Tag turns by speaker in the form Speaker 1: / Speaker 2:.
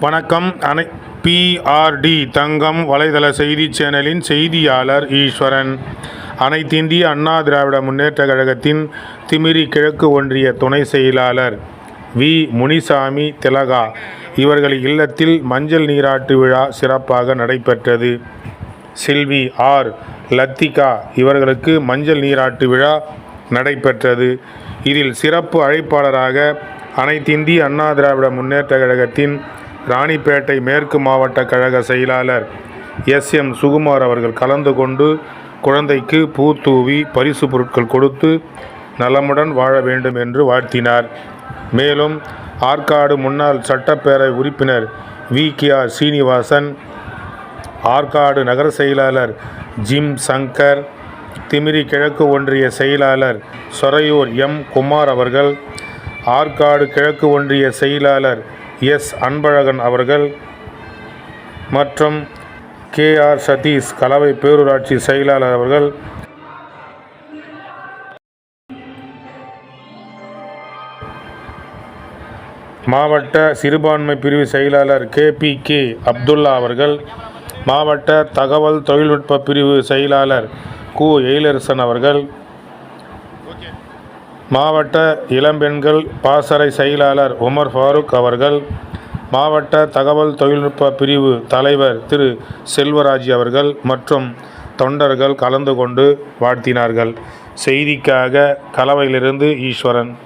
Speaker 1: வணக்கம். அனை பிஆர்டி தங்கம் வலைதள செய்தி சேனலின் செய்தியாளர் ஈஸ்வரன். அனைத்திந்திய அண்ணா திராவிட முன்னேற்ற கழகத்தின் திமிரி கிழக்கு ஒன்றிய துணை செயலாளர் வி. முனிசாமி திலகா. இவர்கள் இல்லத்தில் மஞ்சள் நீராட்டு விழா சிறப்பாக நடைபெற்றது. சில்வி ஆர். லத்திகா. இவர்களுக்கு மஞ்சள் நீராட்டு விழா நடைபெற்றது. இதில் சிறப்பு அழைப்பாளராக அனைத்திந்திய அண்ணா திராவிட முன்னேற்றக் கழகத்தின் ராணிப்பேட்டை மேற்கு மாவட்ட கழக செயலாளர் எஸ். எம். சுகுமார் அவர்கள் கலந்து கொண்டு குழந்தைக்கு பூ தூவி பரிசு பொருட்கள் கொடுத்து நலமுடன் வாழ வேண்டும் என்று வாழ்த்தினார். மேலும் ஆற்காடு முன்னாள் சட்டப்பேரவை உறுப்பினர் V. K. R. Srinivasan Arcot நகர செயலாளர் ஜிம் சங்கர் திமிரி கிழக்கு ஒன்றிய செயலாளர் சொரையூர் எம். குமார் அவர்கள் ஆற்காடு கிழக்கு ஒன்றிய செயலாளர் எஸ். அன்பழகன் அவர்கள் மற்றும் கே. ஆர். சதீஷ் கலவை பேரூராட்சி செயலாளர் அவர்கள். மாவட்ட சிறுபான்மை பிரிவு செயலாளர் கே. பி. கே. அப்துல்லா அவர்கள் மாவட்ட தகவல் தொழில்நுட்ப பிரிவு செயலாளர் கு. எயிலரசன் அவர்கள் மாவட்ட இளம்பெண்கள் பாசறை செயலாளர் உமர் ஃபாரூக் அவர்கள் மாவட்ட தகவல் தொழில்நுட்ப பிரிவு தலைவர் திரு செல்வராஜ் அவர்கள் மற்றும் தொண்டர்கள் கலந்து கொண்டு வாழ்த்தினார்கள். செய்திக்காக கலவையிலிருந்து ஈஸ்வரன்.